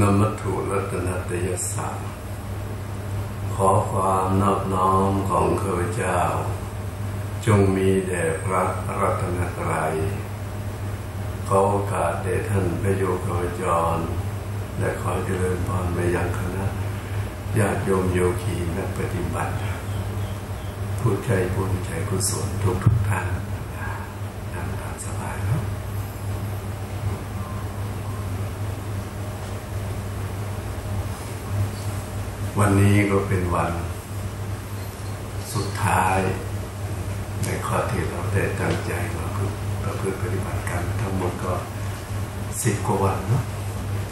นมัตถุรัตนตยสารขอความนอบน้อมของข้าพเจ้า จงมีแด่พระรัตนตรัยขอโอกาสแด่ท่านพระโยคาวจร และขอเจริญพรไปยังคณะญาติโยมโยคีนักปฏิบัติ ผู้ใจบุญใจกุศลทุกทุกท่านนั่งตามสบายครับ วันนี้ก็เป็นวัน สุดท้ายในข้อที่เราได้ตั้งใจมาประพฤติปฏิบัติกันทั้งหมดก็สิบกว่าวันเนาะ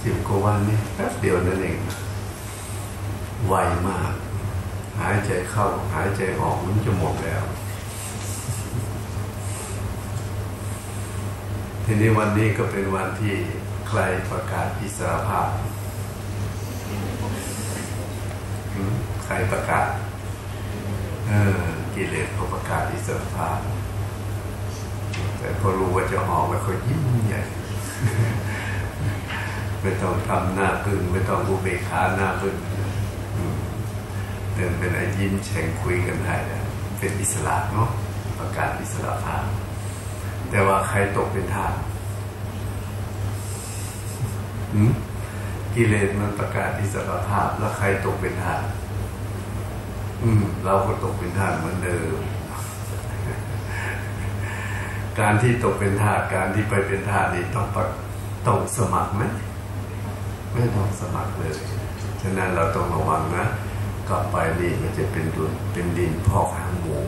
สิบกว่าวันนี่แป๊บเดียวนั่นเอง ไวมาก หายใจเข้าหายใจออกมันจะหมดแล้ว ทีนี้วันนี้ก็เป็นวันที่ใครประกาศอิสรภาพ ใครประกาศเออกิเลสเขาประกาศอิสรภาพแต่พอรู้ว่าจะออกแล้วเขายิ้มใหญ่ไม่ต้องทำหน้าพึ่งไม่ต้องอุเบขาหน้าพึ่งเดินเป็นไอ้ยิ้มแฉ่งคุยกันได้แล้วเป็นอิสระเนาะประกาศอิสระภาพ แต่ว่าใครตกเป็นทาสกิเลสมันประกาศอิสระภาพ แล้วใครตกเป็นทาส เราก็ตกเป็นทาสเหมือนเดิม การที่ตกเป็นทาสการที่ไปเป็นทาสนี่ต้องต้องสมัครไหมไม่ต้องสมัครเลย ฉะนั้นเราต้องระวังนะกลับไปนี่มันจะเป็นดุนเป็นดินพอกหางหมู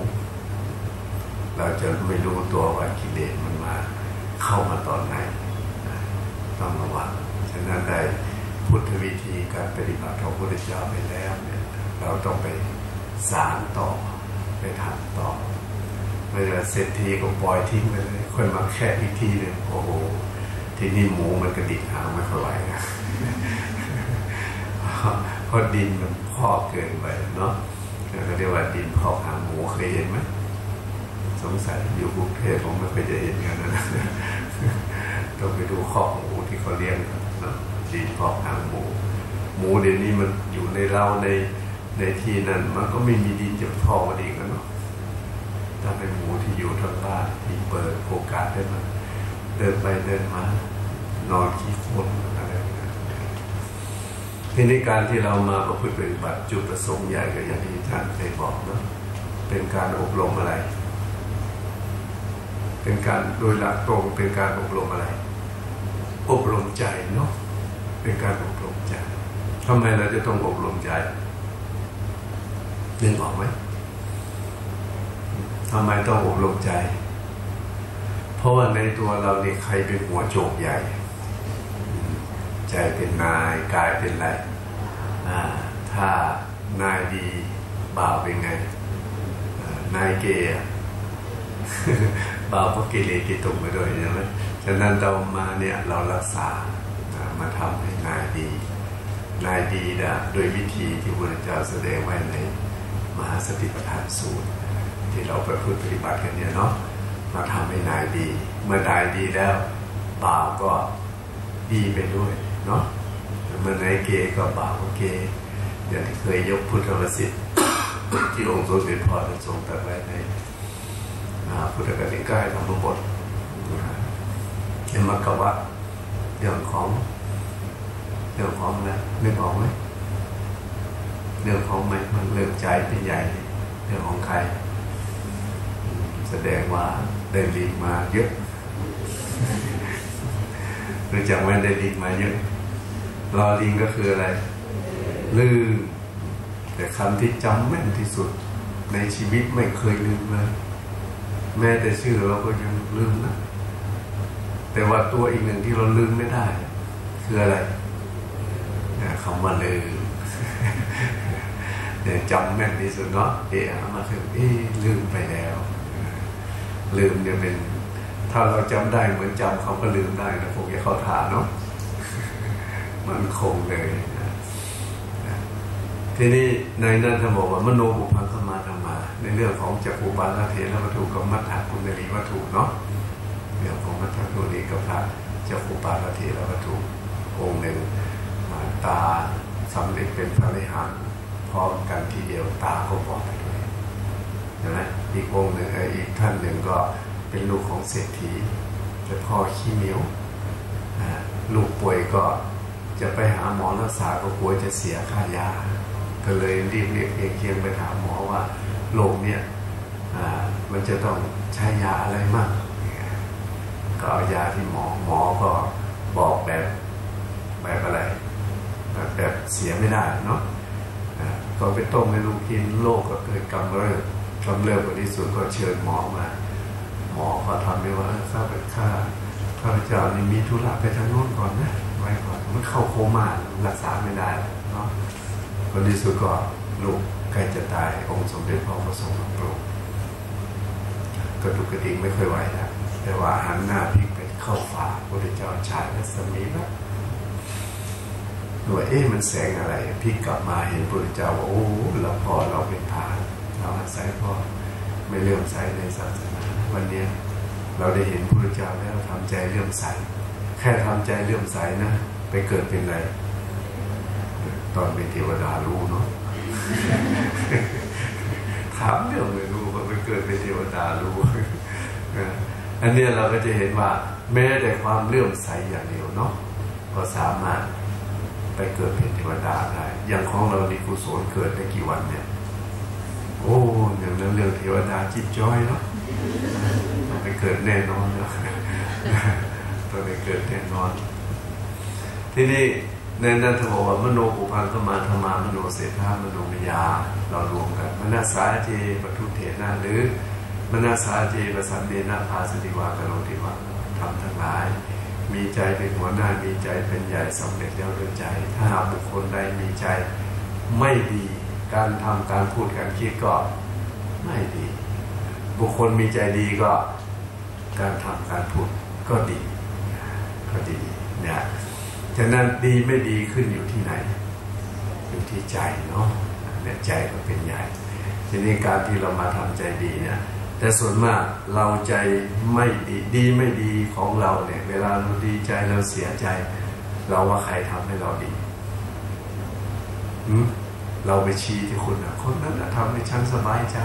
เราจะไม่รู้ตัวว่ากิเลสมันมาเข้ามาตอนไหน ต้องระวังฉะนั้นได้พุทธวิธีการปฏิบัติของพระพุทธเจ้าไปแล้วเนี่ยเราต้องไป สารต่อไปทำต่อไม่ได้เสร็จทีก็ปล่อยทิ้งไปเลยคนมาแค่อีกทีหนึ่งโอ้โหที่นี่หมูมันกระดิกหางไม่ค่อยไหวนะเพราะดินมันพอกเกินไปเนาะก็เรียกว่าดินพอกหางหมูเคยเห็นไหมสงสัยอยู่กรุงเทพผมไม่เคยจะเห็นกันนะต้องไปดูคอกหมูที่เขาเลี้ยงนะดินพอกหางหมู หมูเดี๋ยวนี้มันอยู่ในเล้าใน ในที่นั้นมันก็ไม่มีดินจะพอกมาดีกันเนาะถ้าเป็นหมูที่อยู่ทางบ้านที่เปิดโอกาสได้มาเดินไปเดินมานอนขี้คนอะไรทีนี้การที่เรามาประพฤติปฏิบัติจุดประสงค์ใหญ่ก็อย่างที่ท่านเคยบอกเนาะเป็นการอบรมอะไร เป็นการโดยหลักตรงเป็นการอบรมอะไร อบรมใจเนาะเป็นการอบรมใจทำไมเราจะต้องอบรมใจ นึกออกไหมทำไมต้องอบรมใจ เพราะว่าในตัวเราเนี่ยใครเป็นหัวโจกใหญ่ ใจเป็นนายกายเป็นไรถ้านายดีบ่าวเป็นไง นายเกย์บ่าวก็กิเลสกิตุกไปด้วยใช่ไหมฉะนั้นเรามาเนี่ยเรารักษามาทำให้นายดี นายดีนะโดยวิธีที่พระเจ้าแสดงไว้ใน มหาสติปัฏฐานสูตร ที่เราไปพูดปฏิบัติกันเนี่ยเนาะมาทำให้นายดี เมื่อนายดีแล้วบ่าวก็ดีไปด้วยเนาะเมื่อนายเกก็บ่าวก็เกอย่างที่เคยยกพุทธวสิทธิ์ที่องค์สมเด็จพ่อทรงตรัสไว้ในพุทธกนิกายธรรมบทเอ็มกวะเรื่องของเรื่องของนะนึกออกไหม เรื่องของมันมันเรื่องใจเป็นใหญ่เรื่องของใคร แสดงว่าได้ลีกมาเยอะหรือจากว่าได้ลีกมาเยอะรอลิงก็คืออะไร ลืม แต่คำที่จำแม่นที่สุด ในชีวิตไม่เคยลืมเลยแม้แต่ชื่อเราก็ยังลืมนะแต่ว่าตัวอีกหนึ่งที่เราลืมไม่ได้ คืออะไรคำว่าลืม เนี่ยจำแม่นที่สุดเนาะเอะมาคือเอ๊ลืมไปแล้ว ลืมเนี่ยเป็น ถ้าเราจำได้เหมือนจำเขาก็ลืมได้นะพวกนี้เขาถาเนาะมันคงเลยทีนี้ในนั้นท่านบอกว่ามโนบุพังขมาธรรมา ในเรื่องของจักรุบาลเทนวัตถุกับมัทธกุณลีวัตถุเนาะเรื่องของมัทธกุณลีกับพระจักรุบาลเทนวัตถุองค์หนึ่งตา สำเร็จเป็นพระอรหันต์พร้อมกันทีเดียวตาก็บอดไปเลยนะอีกองหนึ่งอีกท่านหนึ่งก็เป็นลูกของเศรษฐีแต่พ่อขี้เหนียวลูกป่วยก็จะไปหาหมอรักษาก็กลัวจะเสียค่ายา ก็เลยรีบเรียกเองเคียงไปถามหมอว่าโรคเนี่ยมันจะต้องใช้ยาอะไรมาก ก็เอายาที่หมอหมอก็บอกแบบแบบอะไร แบบเสียไม่ได้เนาะก็ไปต้มให้ลูกกินโรคก็เกิดกำเริบกำเริบในที่สุดก็เชิญหมอมา หมอก็ทำได้ว่าข้าพเจ้าข้าพเจ้านี่มีธุระไปทางโน้นก่อนนะไว้ก่อนมันเข้าโคม่ารักษาไม่ได้เนาะคนที่สุดก็ลูกใกล้จะตายองค์สมเด็จพระประสงค์โปรดกระดุกกระดิกไม่ค่อยไหวแล้วแต่ว่าหันหน้าพิกไปเข้าฝาพระเจ้าชายและสมีแล้ วว่าเอ๊ะมันแสงอะไรพลิกกลับมาเห็นพระเจ้าว่าโอ้เราพอเราเป็นทานเราอาศัยพอไม่เลื่อมใสในศาสนาวันนี้เราได้เห็นพระเจ้าแล้วทำใจเลื่อมใสแค่ทำใจเลื่อมใสนะไปเกิดเป็นอะไร ตอนเป็นเทวดารู้เนาะถามเรื่องไม่รู้ว่าไปเกิดเป็นเทวดารู้อันนี้เราก็จะเห็นว่าแม้แต่ความเลื่อมใสอย่างเดียวเนาะก็สามารถ ไปเกิดเป็นเทวดาได้ อย่างของเราในกุศลเกิดได้กี่วันเนี่ย โอ้อย่างนั้นเรื่องเทวดาจิตจ้อยเนาะต้องไปเกิดแน่นอนเนาะต้องไปเกิดแน่นอน ที่นี่ในนั้นถ้าบอกว่ามโนปุพังก็มาธรรมามโนเสถามโนมยา เรารวมกันมนาสาเจปทุเทนะหรือมนาสาเจปสันเดนะพาสติวากโรติวาทำทั้งหลาย มีใจเป็นหัวหน้ามีใจเป็นใหญ่สำเร็จแล้วด้วยใจ ถ้าหากบุคคลใดมีใจไม่ดีการทำการพูดการคิดก็ไม่ดี บุคคลมีใจดีก็การทำการพูดก็ดีก็ดีเนี่ยฉะนั้นดีไม่ดีขึ้นอยู่ที่ไหน อยู่ที่ใจเนาะเนี่ยใจก็เป็นใหญ่ทีนี้การที่เรามาทำใจดีเนี่ย แต่ส่วนมากเราใจไม่ดีดีไม่ดีของเราเนี่ยเวลาเราดีใจเราเสียใจ เราว่าใครทำให้เราดีเราไปชี้ที่คนนะคนนั้นทำให้ฉันสบายใจ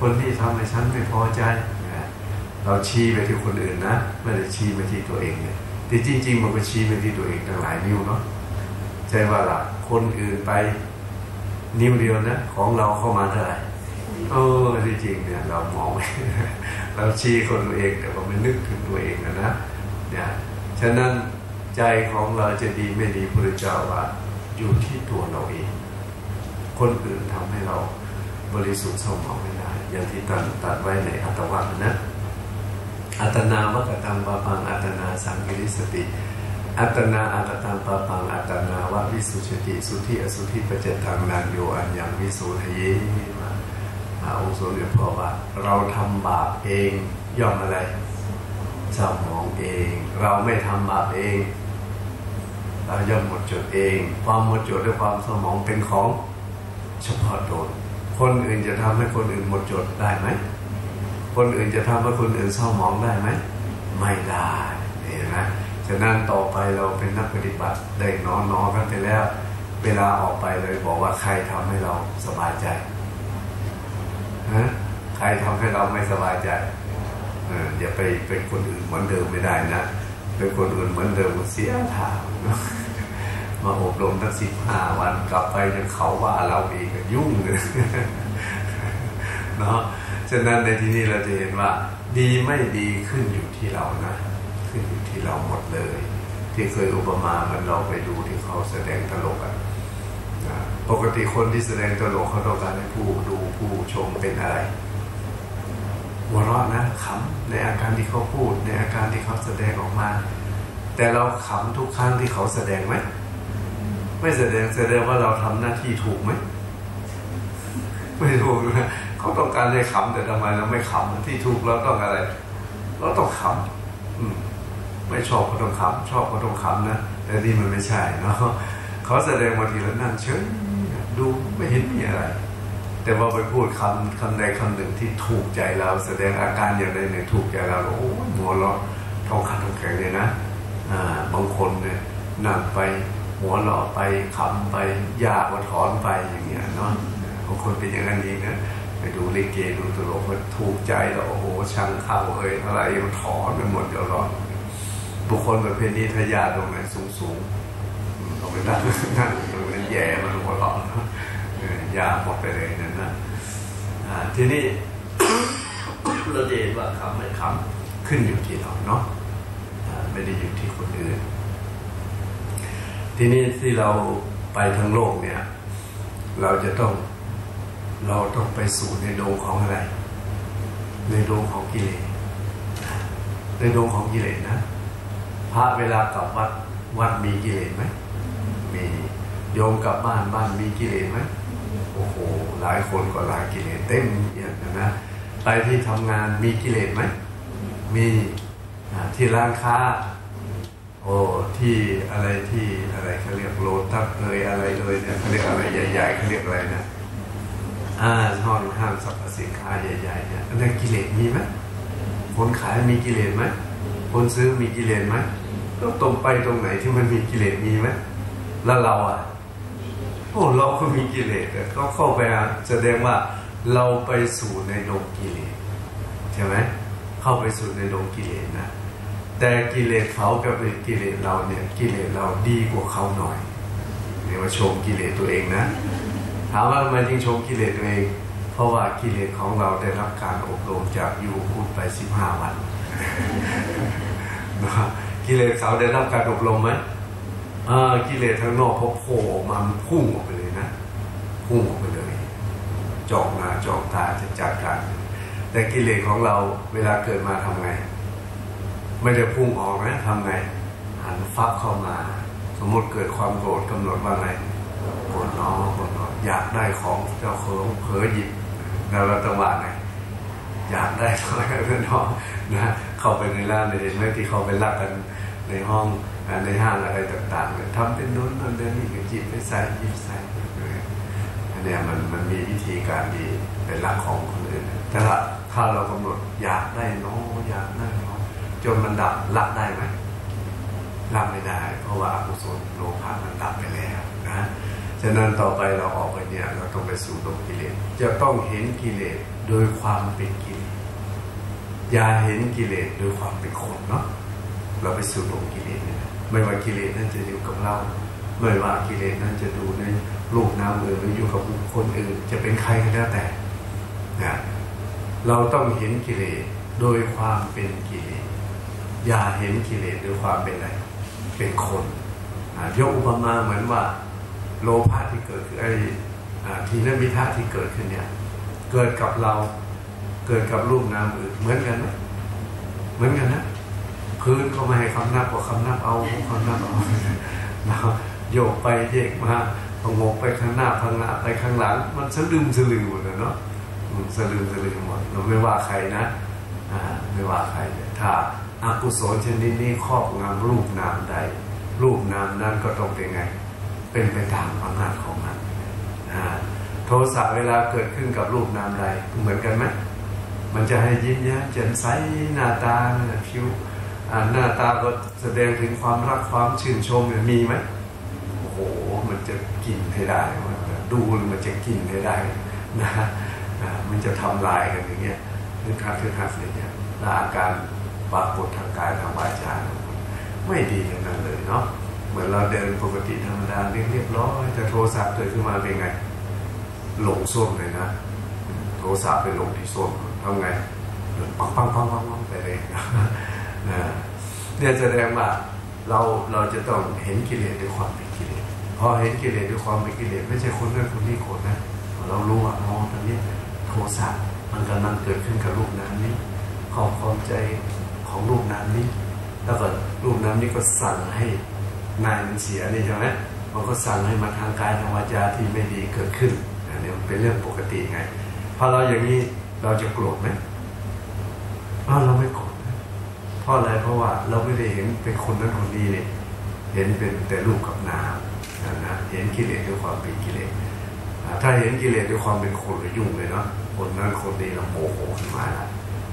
คนที่ทำให้ฉันไม่พอใจเราชี้ไปที่คนอื่นนะไม่ได้ชี้ไปที่ตัวเองเนี่ยแต่จริง ๆ มันก็ชี้ไปที่ตัวเองตั้งหลายนิ้วเนาะใช่ว่าล่ะคนอื่นไปนิ้วเดียวนะของเราเข้ามาเท่าไหร่ เออจริงเนี่ยเรามองเราชี้คนตัวเองแต่เราไม่นึกถึงตัวเองนะนะเนี่ยฉะนั้นใจของเราจะดีไม่ดีพระเจ้าว่าอยู่ที่ตัวเราเอง คนอื่นทำให้เราบริสุทธิ์เศร้าหมองไม่ได้อย่างที่ตัดตัดไว้ในอัตวัตนะอัตนาวกตังปะปังอัตนาสังกิริสติ อัตนาอัตตังปะปังอัตนาวะวิสุชติ สุธิอสุธิปเจตังนานโยอันยังวิสุทะเย มาองค์สมเด็จพอว่า เราทำบาปเองย่อมอะไรเศร้าหมองเอง เราไม่ทำบาปเอง เราย่อมหมดจดเอง ความหมดจดด้วยความสมองเป็นของเฉพาะตนคนอื่นจะทำให้คนอื่นหมดจดได้ไหมคนอื่นจะทำให้คนอื่นเศร้าหมองได้ไหมไม่ได้เห็นไหมฉะนั้นต่อไปเราเป็นนักปฏิบัติได้นอนนอนกันไปแล้ว เวลาออกไปเลยบอกว่าใครทำให้เราสบายใจ ใครทำให้เราไม่สบายใจออย่าไปเป็นคนอื่นเหมือนเดิมไม่ได้นะเป็นคนอื่นเหมือนเดิมเสียทางมาอบรมตั้งสิบห้าวันกลับไปยังเขาว่าเราเองก็ยุ่งเลยเนาะฉะนั้นในที่นี้เราจะเห็นว่า ดีไม่ดีขึ้นอยู่ที่เรานะ ขึ้นอยู่ที่เราหมดเลย ที่เคยอุปมามันเราไปดูที่เขาแสดงตลกอะ ปกติคนที่แสดงตลกเขาต้องการให้ผู้ดูผู้ชมเป็นอะไรหัวเราะนะขำในอาการที่เขาพูด ในอาการที่เขาแสดงออกมา แต่เราขำทุกครั้งที่เขาแสดงไหมไม่แสดงแสดงว่าเราทำหน้าที่ถูกไหมไม่ถูกนะเขาต้องการให้ขำแต่ทำไมเราไม่ขำที่ถูกเราต้องอะไร เราต้องขำไม่ชอบก็ต้องขำชอบก็ต้องขำนะแต่นี่มันไม่ใช่เนาะเขาแสดงบาทีแล้วนั่งเฉย ดูไม่เห็นมีอะไร แต่ว่าไปพูดคำคำใดคำหนึ่งที่ถูกใจเราแสดงอาการอย่างใดหนึ่งถูกใจเราโอ้หัวเราะทองขาดท้องแข็งเลยนะอ่าบางคนเนี่ยนั่งไปหัวเราะไปขำไปยากว่าถอนไปอย่างเงี้ยเนาะบางคนเป็นอย่างนั้นเองนะไปดูลิเกดูตลกมันถูกใจแล้วโอ้โหช่างเข้าเอ้ยอะไรมันถอนไปหมดเดี๋ยวรอบุคคลประเภทนี้ทายาตรงไหนสูงสูงๆต้องไปนั่งนั่งตรงนั้น แย่มันหัวเราะเนอะเออยากหมดไปเลยนั่นนะทีนี้เราจะเห็นว่าคำไม่คำขึ้นอยู่ที่เราเนาะไม่ได้อยู่ที่คนอื่น ทีนี้ที่เราไปทั้งโลกเนี่ย เราจะต้องเราต้องไปสู่ในโดงของอะไร ในโดงของกิเลสในโดงของกิเลสนะพระเวลากลับวัดวัดมีกิเลสไหมมี โยมกลับบ้านบ้านมีกิเลสไหมโอ้โหหลายคนก็หลายกิเลสเต็มเอียดนะนะไปที่ทำงานมีกิเลสไหมมีที่ร้านค้าโอ้ที่อะไรที่อะไรเขาเรียกโลตัสเลยอะไรเลยเนี่ยเขาเรียกอะไรใหญ่ๆเขาเรียกอะไรนะอ่าห้องห้างสรรพสินค้าใหญ่ๆเนี่ยอันนั้นกิเลสมีไหมคนขายมีกิเลสไหมคนซื้อมีกิเลสไหมก็ตรงไปตรงไหนที่มันมีกิเลสมีไหมแล้วเราอะ โอ้เราก็มีกิเลสก็เข้าไปอะแสดงว่าเราไปสู่ในดงกิเลสใช่ไหมเข้าไปสู่ในดงกิเลสนะแต่กิเลสเขากับกิเลสเราเนี่ยกิเลสเราดีกว่าเขาหน่อยเรียกว่าชมกิเลสตัวเองนะถามว่าทำไมจึงชมกิเลสตัวเอง เพราะว่ากิเลสของเราได้รับการอบรมจากยูพูดไปสิบห้าวันนะกิเลสเขาได้รับการอบรมไหม กิเลสทางนอกพอโผล่ออกมามันพุ่งออกไปเลยนะพุ่งออกไปเลยจอกหน้าจอกตาจะจัดการแต่กิเลสของเราเวลาเกิดมาทำไง ไม่ได้พุ่งออกนะทำไง หันฟับเข้ามา สมมติเกิดความโกรธกำหนดว่าไงโกรธน้องโกรธน้องอยากได้ของเจ้าของเผลอหยิบแล้วเราจังหวะไหนอยากได้อะไรเพื่อนน้องนะเข้าไปในร้านในเห็นไหมที่เขาไปลักกันในห้อง ในห้างอะไรต่างๆเนี่ยทำเป็นนู้นนั่นเดี๋ยวนี้ก็จิบไปใส่ยิบใส่อันเนี้ยมันมันมีวิธีการดีเป็นลักของคนอื่น แต่ละถ้าเรากำหนดอยากได้น้องอยากได้น้องจนมันดับละได้ไหมละไม่ได้ เพราะว่าอกุศลโลภะมันดับไปแล้วนะฉะนั้นต่อไปเราออกไปเนี่ยเราต้องไปสู่ดงกิเลสจะต้องเห็นกิเลสโดยความเป็นกิเลสอย่าเห็นกิเลสโดยความเป็นคนเนาะเราไปสู่ดงกิเลสเนี่ย ไม่ว่ากิเลสนั้นจะอยู่กับเรา ไม่ว่ากิเลสนั้นจะดูในรูปน้ำมือหรืออยู่กับบุคคลอื่น จะเป็นใครก็แล้วแต่นะเราต้องเห็นกิเลสโดยความเป็นกิเลสอย่าเห็นกิเลสด้วยความเป็นอะไร เป็นคนยกอุปมาเหมือนว่า โลภะที่เกิดขึ้นไอ้ทีนมิทะที่เกิดขึ้นเนี่ย เกิดกับเราเกิดกับรูปนามอื่นเหมือนกันไหมเหมือนกันนะ พื้นก็ไม่ให้คำนับกว่าคำนับเอาคำนับเอาโยกไปเยกมาพงกไปข้างหน้าข้างหน้าไปข้างหลัง มันสลืมสะลือหมดเลยเนาะสะลืมสะลือหมดเราไม่ว่าใครนะไม่ว่าใครถ้าอากุศลชนิดนี้ครอบงำรูปนามใด รูปนามนั้นก็ต้องเป็นไง เป็นไปตามอำนาจของมันโทสะเวลาเกิดขึ้นกับรูปนามใดเหมือนกันไหมมันจะให้ยิ้มแย้มแจ่มใสหน้าตาผิว หน้าตาก็แสดงถึงความรักความชื่นชมมีไหมโอ้โหมันจะกินให้ได้ดูมันจะกินให้ได้นะมันจะทำลายกันอย่างเงี้ยนึกคักนึกคักอย่างเงี้ยและอาการปรากฏทางกายทางวาจาไม่ดีทั้งนั้นเลยเนาะเหมือนเราเดินปกติธรรมดาเรียบร้อยแต่โทรศัพท์เกิดขึ้นมาเป็นไง หลงส้วมเลยนะ โทรศัพท์ไปหลงที่ส้วมทำไงปังปังปังปังปังไปเลย เนี่ยแสดงว่าเราเราจะต้องเห็นกิเลสด้วยความเป็นกิเลสพอเห็นกิเลสด้วยความเป็นกิเลสไม่ใช่คนนั้นคนนี้คนนะเรารู้ว่าอ๋อตอนนี้โทสะมันกำลังเกิดขึ้นกับรูปน้ำนี้ความความใจของรูปน้ำนี้ แล้วก็รูปน้ำนี้ก็สั่งให้นายมันเสียนี่ใช่ไหมมันก็สั่งให้มาทางกายทางวาจาที่ไม่ดีเกิดขึ้นอันนี้เป็นเรื่องปกติไงพอเราอย่างนี้เราจะโกรธไหมเราไม่โกรธ เพราะอะไรเพราะว่าเราไม่ได้เห็นเป็นคนนั้นคนนี้เนี่ยเห็นเป็นแต่รูปกับนามนะเห็นกิเลสด้วยความเป็นกิเลสถ้าเห็นกิเลสด้วยความเป็นคนก็ยุ่งเลยเนาะคนนั้นคนนี้เราโมโหขึ้นมาแล้ว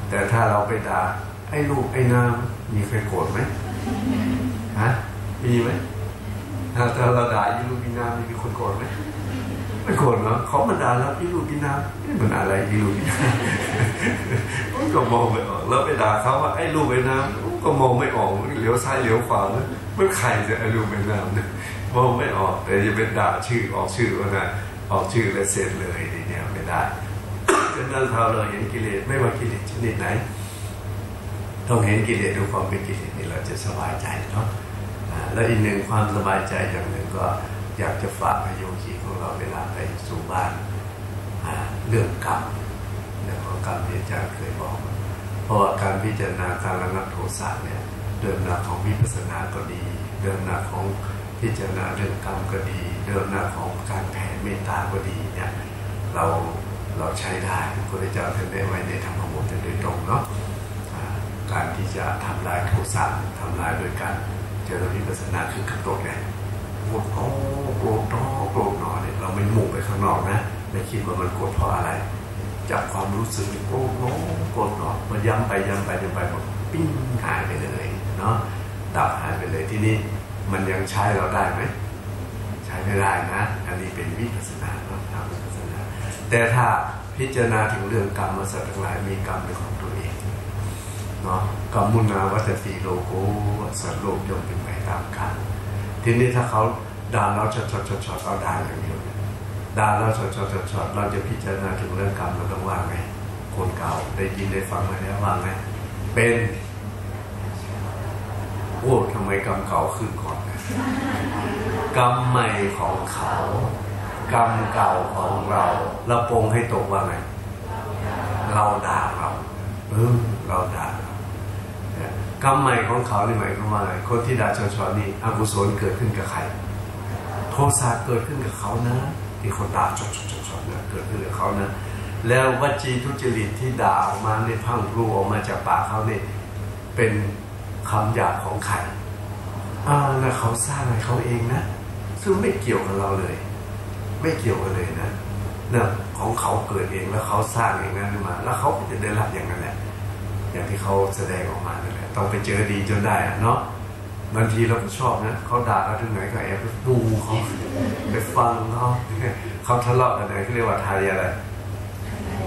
แต่ถ้าเราไปด่าไอ้ลูกไอ้นามมีใครโกรธไหมฮะมีไหมถ้าเราด่าอีลูกอีนามมีคนโกรธไหม ไม่โกรธเนาะเขามาด่าแล้วอีลูกอีนามนี่มันอะไรอีลูกอีนามมันก็มองไม่ออกแล้วไปด่าเขาว่าไอ้ลูกไอ้น้ำก็มองไม่ออกเลี้ยวซ้ายเลี้ยวขวามันใครจะไอ้ลูกไอ้น้ำเนี่ยมองไม่ออก แต่จะเป็นด่าชื่อออกชื่อว่านะออกชื่อแล้วเสร็จเลยเนี่ยไม่ได้ฉะนั้นเราเราเห็นกิเลสไม่ว่ากิเลสชนิดไหนต้องเห็นกิเลสด้วยความเป็นกิเลสนี่เราจะสบายใจเนาะแล้วอีกหนึ่งความสบายใจอย่างหนึ่งก็อยากจะฝากพโยคี ของเราเวลาไปสู่บ้านเรื่องกรรมเรื่องของกรรมที่อาจารย์เคยบอก เพราะว่าการพิจารณาการระงับโทสะเนี่ยเดิมหน้าของวิปัสสนาก็ดีเดิมหน้าของพิจารณาเรื่องกรรมก็ดีเดิมหน้าของการแผ่เมตตาก็ดีเนี่ยเราเราใช้ได้พระพุทธเจ้าท่านได้ไว้ในธรรมบทโดยตรงเนาะการที่จะทำลายโทสะทำลายโดยการเจริญวิปัสสนาคือกำหนดไงโกรธโอ้โกรธนอโกรธนอเนี่ยเราไม่มุ่งไปข้างนอกนะไม่คิดว่ามันโกรธเพราะอะไร จากความรู้สึกโกรธโน้โกรธนอมันย้ำไปย้ำไปย้ำไปหมดปิ้งหายไปเลยเนาะดับหายไปเลยที่นี่มันยังใช้เราได้ไหมใช้ไม่ได้นะ อันนี้เป็นวิปัสสนาเนาะทางวิปัสสนา แต่ถ้าพิจารณาถึงเรื่องกรรมมาสัตว์ทั้งหลายมีกรรมเป็นของตัวเองเนาะกรรมุนาวัตติโลโกสัตว์โลกย่อมเป็นไปตามกรรม ทีนี้ถ้าเขาด่าเราชดชดชดชดเอาด่าอย่างเดียวด่าเราชดชดชดชดเราจะพิจารณาถึงเรื่องกรรมเราต้องว่าไงคนเก่าได้ยินได้ฟังมาแล้วว่าไงเป็นโอ้ทำไมกรรมเก่าขึ้นก่อนกรรมใหม่ของเขากรรมเก่าของเราเราปงให้ตกว่าไง เราด่าเราเออเราด่า กรรมใหม่ของเขาในหมายความว่าคนที่ด่าชอชอนี่อกุศลเกิดขึ้นกับใครโทสะเกิดขึ้นกับเขานะที่คนด่าชอชอชอนะเกิดขึ้นกับเขานะแล้ววจีทุจริตที่ด่าออกมาในพังรูออกมาจากปากเขาเนี่ยเป็นคำหยาบของใครอ่านะเขาสร้างให้เขาเองนะซึ่งไม่เกี่ยวกับเราเลย ไม่เกี่ยวกันเลยนะเนี่ยของเขาเกิดเองแล้วเขาสร้างเองนั้นมา แล้วเขาจะได้รับอย่างนั้นแหละอย่างที่เขาแสดงออกมานั่นแหละ ต้องไปเจอดีจนได้เนาะบางทีเราก็ชอบนะเขาด่าเราถึงไหนก็แอบไปดูเขาไปฟังเขาเขาทะเลาะกันไหนเขาเรียกว่าไทยอะไร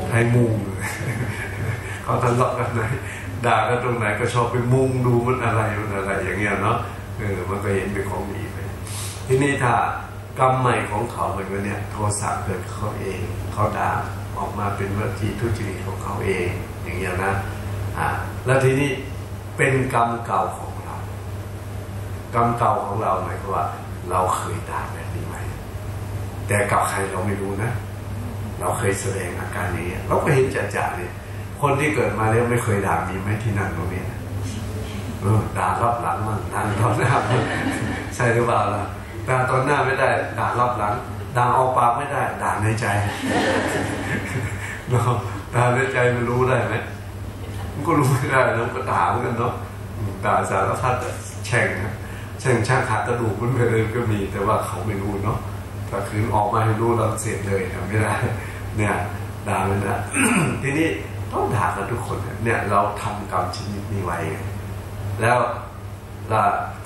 ไทยมุงเขาทะเลาะกันไหนด่ากันตรงไหนก็ชอบไปมุงดูมันอะไรมันอะไรอย่างเงี้ยเนาะเออมันก็เห็นเป็นของดีไปทีนี้ถ้ากรรมใหม่ของเขาเหมือนกันเนี่ยโทสะเกิดเขาเองเขาด่าออกมาเป็นวิธีทุจริตของเขาเอง อย่างเงี้ยนะอ่าแล้วทีนี้ เป็นกรรมเก่าของเรา กรรมเก่าของเราหมายความว่า เราเคยด่าแบบนี้ไหมแต่กับใครเราไม่รู้นะ เราเคยแสดงอาการนี้ เราก็เห็นจ่าๆเนี่ยคนที่เกิดมาแล้วไม่เคยด่ามีไหมที่นั่งตรงนี้ด่ารอบหลังมั่งด่าตอนหน้าใช่หรือเปล่าล่ะด่าตอนหน้าไม่ได้ ด่ารอบหลังด่าออกปากไม่ได้ ด่าในใจเราด่าในใจมันรู้ได้ไหม มันก็รู้ไม่ได้แล้วก็ด่าเหมือนกันเนาะด่าสารพัดแช่งแช่งช่างขาดกระดูกมันไปเลยก็มี แต่ว่าเขาไม่รู้เนาะถ้าคืนออกมาให้รู้เราเสร็จเลยทำไม่ได้ เนี่ยด่ามันนะทีนี้ต้องด่ากันทุกคนเนี่ยเราทำกรรมชนิดนี้ไว้ แล้ว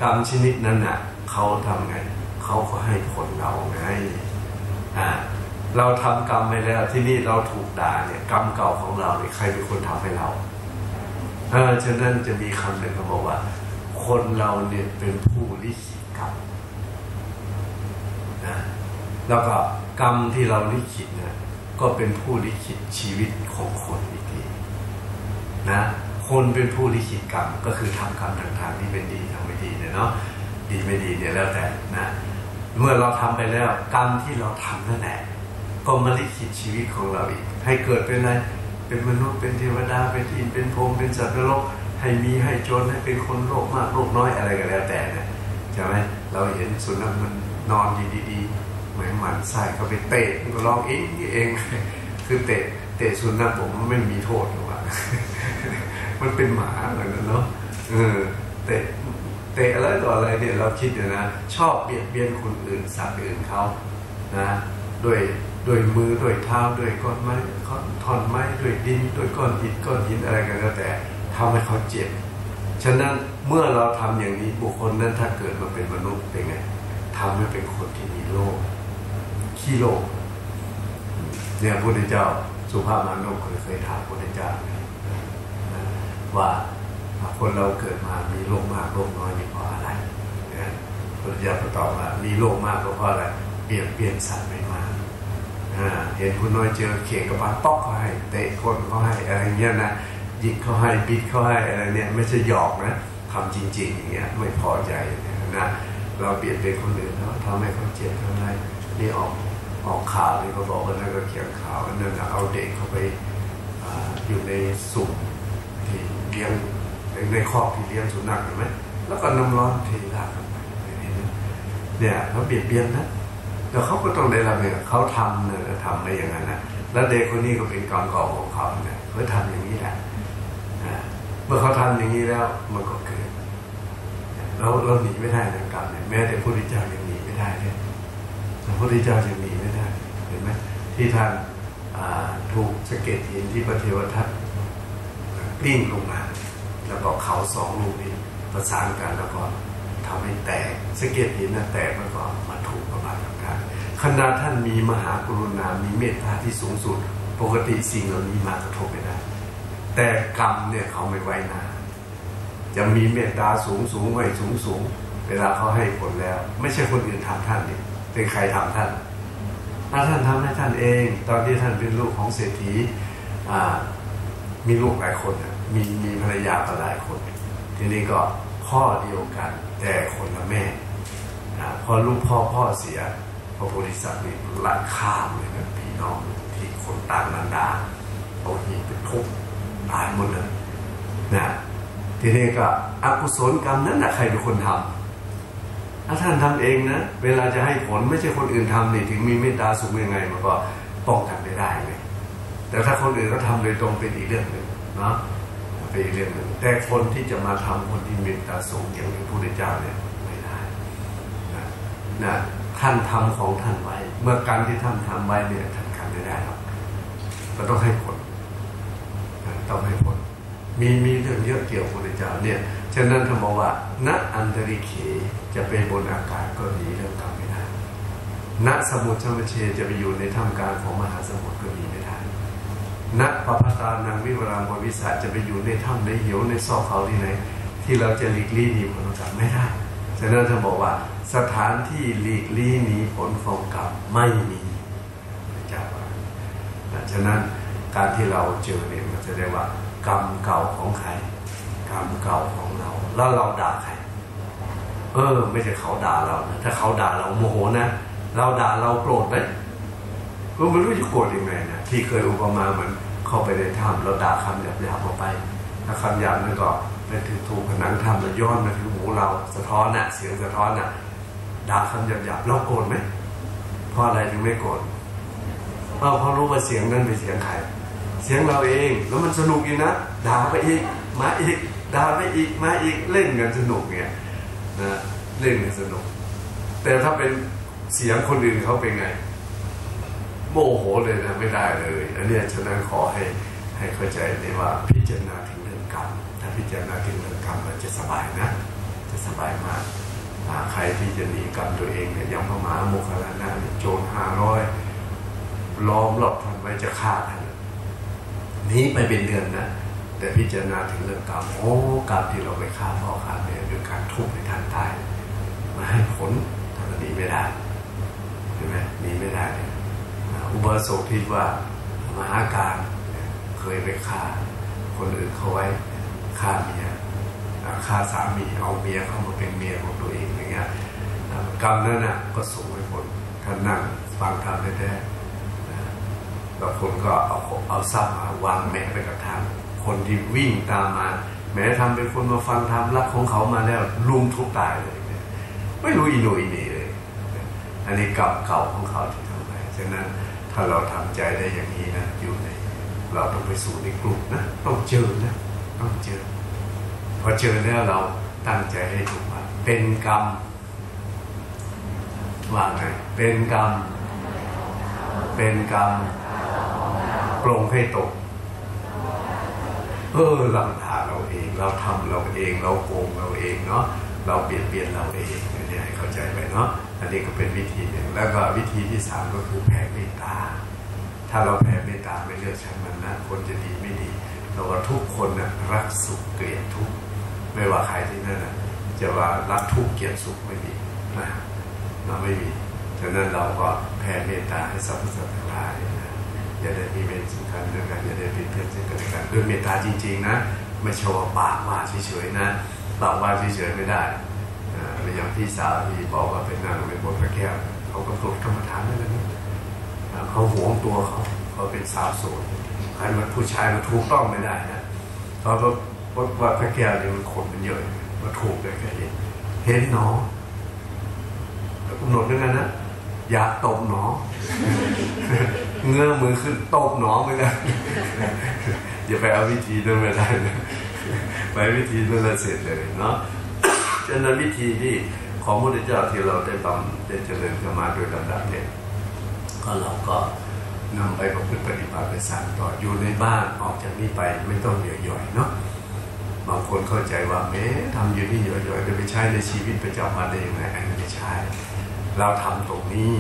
กรรมชนิดนั้นน่ะเขาทำไงเขาก็ให้ผลเราไงอ่าเราทำกรรมไปแล้วที่นี่เราถูกด่าเนี่ยกรรมเก่าของเราเนี่ยใครเป็นคนทำให้เรา เออฉะนั้นจะมีคำหนึ่งเขาบอกว่า คนเราเนี่ยเป็นผู้ลิขิตกรรมนะแล้วก็กรรมที่เราลิขิตเนี่ยก็เป็นผู้ลิขิตชีวิตของคนอีกทีนะคนเป็นผู้ลิขิตกรรมก็คือทำกรรมทางทางที่เป็นดีทางไม่ดีเนี่ยเนาะดีไม่ดีเนี่ยแล้วแต่นะเมื่อเราทำไปแล้วกรรมที่เราทำนั่นแหละก็มาลิขิตชีวิตของเราอีก ให้เกิดเป็นอะไร เป็นมนุษย์เป็นเทวดาเป็นอินเป็นพรมเป็นสัตว์นรกให้มีให้จนให้เป็นคนโลกมากโลกน้อยอะไรก็แล้วแต่เนี่ยใช่ไหมเราเห็นสุนัขมันนอนดีๆเหมือนหมันไส้เขาไปเตะมันก็ร้องเองนี่เอง คือเตะเตะสุนัขผมมันไม่มีโทษหรอกว่ามันเป็นหมาเหมือนกันเนาะเออเตะเตะอะไรต่ออะไรเนี่ยเราคิดเนี่ยนะ ชอบเบียดเบียนคนอื่นสัตว์อื่นเขานะด้วย ด้วยมือด้วยเท้าด้วยก้อนไม้คอนท่อนไม้ด้วยดินด้วยก้อนอิฐก้อนหินอะไรกันแล้วแต่ทำให้เขาเจ็บ ฉะนั้นเมื่อเราทำอย่างนี้บุคคลนั้นถ้าเกิดมาเป็นมนุษย์เป็นไงททำให้เป็นคนที่มีโลกขี้โลกเนี่ยพระพุทธเจ้าสุภาพมานพเคยเคยถามพระพุทธเจ้าว่าคนเราเกิดมามีโลกมากโลกน้อยนี่เพราะอะไรพระพุทธเจ้าตอบว่ามีโลกมากก็เพราะอะไรเปลี่ยนเปลี่ยนสัตว์ไม่มา เห็นคุณน้อยเจอเข่งกับบานป๊อกเขาให้เตะคนเขาให้อะไรเงี้ยนะยิงเขาให้ปิดเขาให้อะไรเนี่ยไม่ใช่หยอกนะทำจริง ๆ อย่างเงี้ยไม่พอใจนะเราเปลี่ยนเป็นคนอื่นแล้วทำให้เขาเจ็บทำไมนี่ออกออกข่าวนี่เขาบอกว่านั่นก็เขียนข่าวนั่นนะเอาเด็กเขาไปอยู่ในสุ่มที่เลี้ยงในครอกที่เลี้ยงสุนัขเห็นไหมแล้วก็น้ำร้อนเทราดกันไปเนี่ยเขาเบียดเบียนนะ แต่เขาก็ต้องได้รับเนี่ยเขาทำเนี่ยทำไปอย่างนั้นนะแล้วเด็กคนนี้ก็เป็นกองกองของเขาเนี่ยเขาทำอย่างนี้แหละเมื่อเขาทำอย่างนี้แล้วมันก็เกิดเราเราหนีไม่ได้ในกรรมเนี่ยแม้แต่พระพุทธเจ้ายังหนีไม่ได้เลยพระพุทธเจ้ายังหนีไม่ได้เห็นไหมที่ท่านถูกสะเก็ดหินที่พระเทวทัตกลิ้งลงมา แล้วก็เขาสองลูกนี้ประสานกันแล้วก็ ทำให้แตกสเก็ดหินนั้นแตกแล้วก็มาถูกประบาดกันขณะท่านมีมหากรุณา มีเมตตาที่สูงสุด ปกติสิ่งเหล่านี้มากระทบไม่ได้ แต่กรรมเนี่ยเขาไม่ไว้นาจะมีเมตตาสูงสูงไว้สูงสูง เวลาเขาให้ผลแล้ว ไม่ใช่คนอื่นทำท่านนี่เป็นใครทำท่านถ้าท่านทำให้ท่านเอง ตอนที่ท่านเป็นลูกของเศรษฐีมีลูกหลายคน มีมีภรรยาหลายคน ทีนี้ก็พ่อเดียวกัน แต่คนละแม่พอลูกพ่อพ่อเสียพระโพธิสัตว์นี่ละข้ามเลยนะพี่น้องที่คนต่างนันดาเอาหีไปทุบตายหมดเลยนะทีนี้ก็อกุศลกรรมนั้นนะใครเป็นคนทำถ้าท่านทำเองนะ เวลาจะให้ผลไม่ใช่คนอื่นทำนี่ถึงมีเมตตาสูงยังไงมันก็ป้องกันไม่ได้เลย แต่ถ้าคนอื่นเขาทาโดยตรงเป็นอีกเรื่องหนึ่งเนาะ ปีเรื่องหนึ่งแต่คนที่จะมาทำคนที่เมตตาสูงอย่างพระพุทธเจ้าเนี่ยไม่ได้นะนะท่านทำของท่านไว้ เมื่อการที่ท่านทำไว้เนี่ยท่านทำไม่ได้หรอกก็ต้องให้ผลต้องให้ผลมีมีเรื่องเยอะเกี่ยวกับพระเจ้าเนี่ยฉะนั้นท่านบอกว่าณอันตริเขจะเป็นบนอากาศก็ดีเรื่องกรรมไม่ได้ณสมุทรชมเชจะไปอยู่ในท่ามกลางของมหาสมุทรก็ดีไม่ได้ ณปปตานังวิวรางวิสาจะไปอยู่ในถ้ำในเหวในซอกเขาที่ไหน ที่เราจะหลีกลี่หนีผลกรรมไม่ได้ฉะนั้นท่านบอกว่าสถานที่หลีกลี่หนีผลของกรรมไม่มีพระจ้าฉะนั้นการที่เราเจอเนี่ยมันจะได้ว่ากรรมเก่าของใครกรรมเก่าของเรา แล้วเราด่าใครเออ ไม่ใช่เขาด่าเรานะถ้าเขาด่าเราโมโหนะ เราด่าเราโกรธไหม ก็ไม่รู้จะโกรธยังไงนะที่เคยอุปมาเหมือนเข้าไปในถ้ำเราด่าคำหยาบหยาบออกไปถ้าคำหยาบนั่นก็ไปถึงถูกผนังถ้ำแล้วย้อนมาถึงหูเราสะท้อนน่ะ เสียงสะท้อนน่ะด่าคำหยาบหยาบเราโกรธไหมเพราะอะไรถึงไม่โกรธเพราะรู้ว่าเสียงนั้นเป็นเสียงใครเสียงเราเองแล้วมันสนุกอีกนะด่าไปอีกมาอีกด่าไปอีกมาอีกเล่นกันสนุกเนี่ยนะเล่นกันสนุก แต่ถ้าเป็นเสียงคนอื่นเขาเป็นไง โมโหเลยนะไม่ได้เลย อันนี้ฉะนั้นขอให้ให้เข้าใจในว่าพิจารณาถึงเรื่องกรรม ถ้าพิจารณาถึงเรื่องกรรมมันจะสบายนะ จะสบายมากใครที่จะหนีกรรมตัวเองเนี่ยยังพระมหาโมคคลานะโจรห้าร้อยล้อมรอบท่านไว้จะฆ่าท่านนี้ไปเป็นเดือนนะแต่พิจารณาถึงเรื่องกรรมโอ้กรรมที่เราไปฆ่าพ่อฆ่าแม่ด้วยการทุบให้ท่านตายมาให้ผลท่านหนีไม่ได้ใช่ไหมหนีไม่ได้ อุบาสกที่ว่ามหาการเคยไปฆ่าคนอื่นเขาไว้ฆ่าเมียฆ่าสามีเอาเมียเข้ามาเป็นเมียของตัวเองอย่างเงี้ยกรรมนั้นน่ะก็ส่งให้ผลท่านนั่งฟังธรรมได้บางคนก็เอาเอาทรัพย์มาวางแม่ไปกับทางคนที่วิ่งตามมา แม้ทำเป็นคนมาฟังทำรักของเขามาแล้วลุมทุกตายเลย ไม่รู้อีโนอีนี่เลย อันนี้กรรมเก่าของเขาที่ทำไปฉะนั้น ถ้าเราทำใจได้อย่างนี้นะอยู่ในเราต้องไปสู่ในกลุ่มนะต้องเจอนะต้องเจอ พอเจอแล้วเราตั้งใจให้ถูกว่าเป็นกรรมว่าไงเป็นกรรม เป็นกรรมปรงให้ตก เออเราด่าเราเอง เราทำเราเอง เราโกงเราเองเนาะ เราเปลี่ยนเปลี่ยนเราเองเนี่ยให้เข้าใจไปเนาะอันนี้ก็เป็นวิธีหนึ่งแล้วก็วิธีที่สามก็คือแผ่เมตตา ถ้าเราแผ่เมตตาไม่เลือกชั้นมันนะคนจะดีไม่ดีเราว่าทุกคนนะรักสุขเกลียดทุกข์ไม่ว่าใครที่นั่นนะจะว่ารักทุกข์เกลียดสุขไม่มีนะเราไม่มีฉะนั้นเราก็แผ่เมตตาให้สรรพสัตว์ทั้งหลายนะอย่าได้มีเวรสุกันด้วยกันอย่าได้เป็นเพื่อนซึ่งกันและกันด้วยเมตตาจริง ๆ นะ ไม่ใช่ว่าปากว่าเฉยๆนะ ปากว่าเฉยๆไม่ได้อ่าอย่างพี่สาวที่บอกว่าเป็นนางเป็นบทพระแก้วเขาก็กดกรรมฐานนั่นแหละนะเขาหวงตัวเขาเขาเป็นสาวโสดใครมันผู้ชายมันถูกต้องไม่ได้นะเขาก็ว่าพระแก้วเนี่ยมันคนมันเยอะมาถูกเลยแค่เห็นเห็นหนอแล้วกำหนดด้วยกันนะอยากตบหนอ เงื้อมือขึ้นตบหนอไม่ได้อย่าไปเอาวิธีนั้นไม่ได้นะ ไปวิธีนั้นเสร็จเลยเนาะฉะนั้นวิธีที่ของพระพุทธเจ้าที่เราได้บำได้เจริญกันมาโดยลำดับเนี่ยก็เราก็นำไปประพฤติปฏิบัติไปสานต่ออยู่ในบ้านออกจากนี้ไปไม่ต้องเหย่อยๆเนาะบางคนเข้าใจว่าแม้ทำอยู่นี่เหย่อยๆจะไปใช้ในชีวิตประจำวันได้ยังไงอันนี้ไม่ใช่เราทำตรงนี้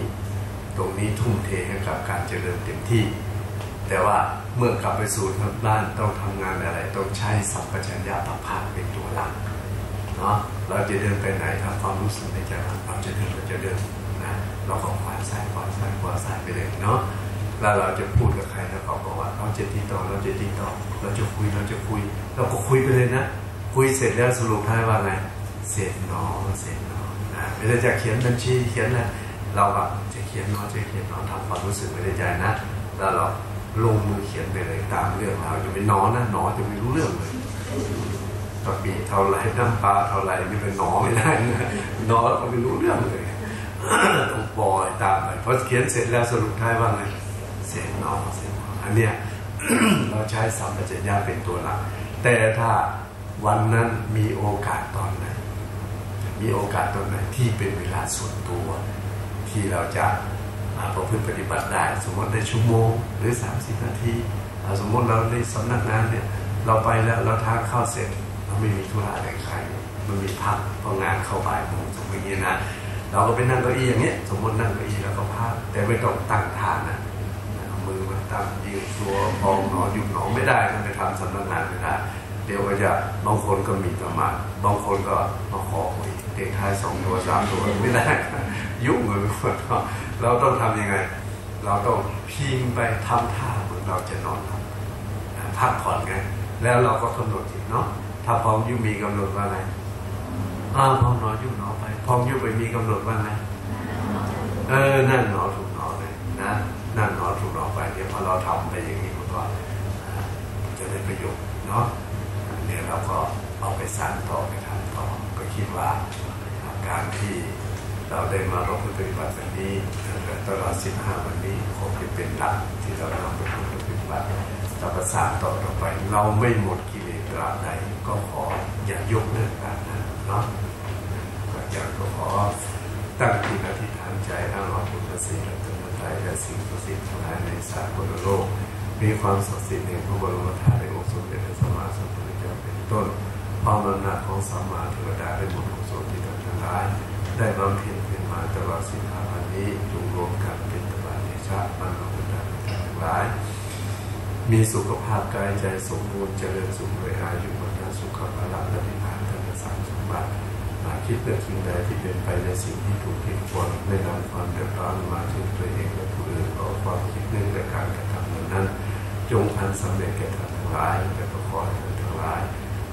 ตรงนี้ทุ่มเทให้กับการเจริญเต็มที่ แต่ว่าเมื่อกลับไปสู่ทางบ้านต้องทำงานอะไรต้องใช้สัมปชัญญะปัพาเป็นตัวหลักเนาะเราจะเดินไปไหนถ้าความรู้สึกในใจว่าเราจะเดินเราจะเดินนะเราก็ขวาซ้ายขวาซ้ายขวาซ้ายไปเลยเนาะแล้วเราจะพูดกับใครแล้วเขาบอกว่าเราจะติดต่อเราจะติดต่อเราจะคุยเราจะคุย เราก็คุยไปเลยนะ คุยเสร็จแล้วสรุปท้ายว่าไงเสร็จเนาะเสร็จเนาะนะไม่ได้จะเขียนบัญชีเขียนอะไรเราก็จะเขียนเนาะจะเขียนเนาะทำความรู้สึกไว้ในใจนะ แล้วเรา ลงมือเขียนไปเลยตามเรื่องราวจะไปนอนนะหนอจะไม่รู้เรื่องเลยตะปีเท่าไรน้ำปลาเท่าไรนี่เป็นหนอไม่ได้นะหนอก็ไม่รู้เรื่องเลยต้องปล่อยตามไปพอเขียนเสร็จแล้วสรุปท้ายว่าไงเสร็จหนอเสร็จนออันเนี้ยเราใช้สัมปชัญญะเป็นตัวหลัก แต่ถ้าวันนั้นมีโอกาสตอนไหนมีโอกาสตอนไหนที่เป็นเวลาส่วนตัว ที่เราจะ ประพฤติปฏิบัติได้ สมมติในชั่วโมงหรือ 30 นาทีสมมติเราในสำนักงานเนี่ยเราไปแล้วเราทานข้าวเสร็จเราไม่มีธุระอะไรใครมันมีพักพองานเข้าบ่ายโมงสมมติอย่างนี้นะเราก็ไปนั่งเก้าอี้อย่างเงี้ยสมมตินั่งเก้าอี้แล้วก็พักแต่ไม่ต้องตั้งทานนะมือมาตั้งยืนตัวพองหนอยุบหนอไม่ได้มันไปทำสำนักงานไม่ได้เดี๋ยวก็จะบางคนก็มีประมาทบางคนก็มาขอคุยเด็กท้ายสองตัวสามตัวไม่ได้ ยุ่งเลยไปหมดเราต้องทำยังไง เราต้องพิงไปทำท่าเหมือนเราจะนอนหลับพักผ่อนไง แล้วเราก็กำหนดจิตเนาะถ้าพร้อมยุบมีกำหนดว่าไงอ้าวพร้อมนอนยุบหนอไปพร้อมยุบไปมีกำหนดว่าไงเออนั่นหนอถูกหนอเลยนะนั่นหนอถูกหนอไปเดี๋ยวพอเราทำไปอย่างนี้มันก็อ่าจะได้ประโยชน์เนาะเนี่ยเราก็เอาไปสานต่อไปทำต่อก็คิดว่าการที่ เราได้มาร่วมปฏิบัติแบบนี้ตลอด15วันนี้คงจะเป็นหลักที่เรานำไปปฏิบัติเราก็สานต่อต่อไป เราไม่หมดกิเลสตราบใดก็ขออย่ายกเลิกการนั้นเนาะก็อยากก็ขอตั้งจิตอธิษฐานใจอ้างเอาบุญและสิ่งและธรรมใจและสิ่งศักดิ์สิทธิ์ทั้งหลายในสากลโลก มีความศักดิ์สิทธิ์ในพระบรมธาตุในองค์สมเด็จพระสัมมาสัมพุทธเจ้าเป็นต้นความรณะของสัมมาเทวดาได้บุญกุศลที่ท่านทั้งหลาย ได้บำเพ็ญเพียรมาตลอดสิบห้าวันนี้จงรวมกันเป็นตบะเดชะมันของพุทธะทั้งหลาย มีสุขภาพกายใจสมบูรณ์เจริญสุขด้วยอายุวันนะสุขภาละและนิพพานธรรมสารสมบัติมาคิดเรื่องสิ่งใดที่เป็นไปในสิ่งที่ถูกที่ควรไม่นำความเดือดร้อนมาถึงตัวเองและผู้อื่นขอความคิดนึกและการกระทำนั้น จงพันสำเร็จแก่ท่านทั้งหลายและก็ขอให้ท่านทั้งหลาย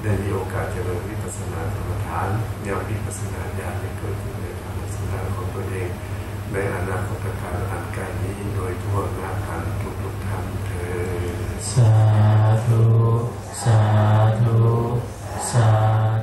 ได้มีโอกาสเจริญวิปัสสนาธรรมฐานแนววิปัสสนาญาณในเกิดขึ้นในธรรมสนาของตัวเอง ในอนาคตการอันไกลนี้โดยทั่วหน้ากันทุกทุกท่านเถิดสาธุ สาธุ สาธ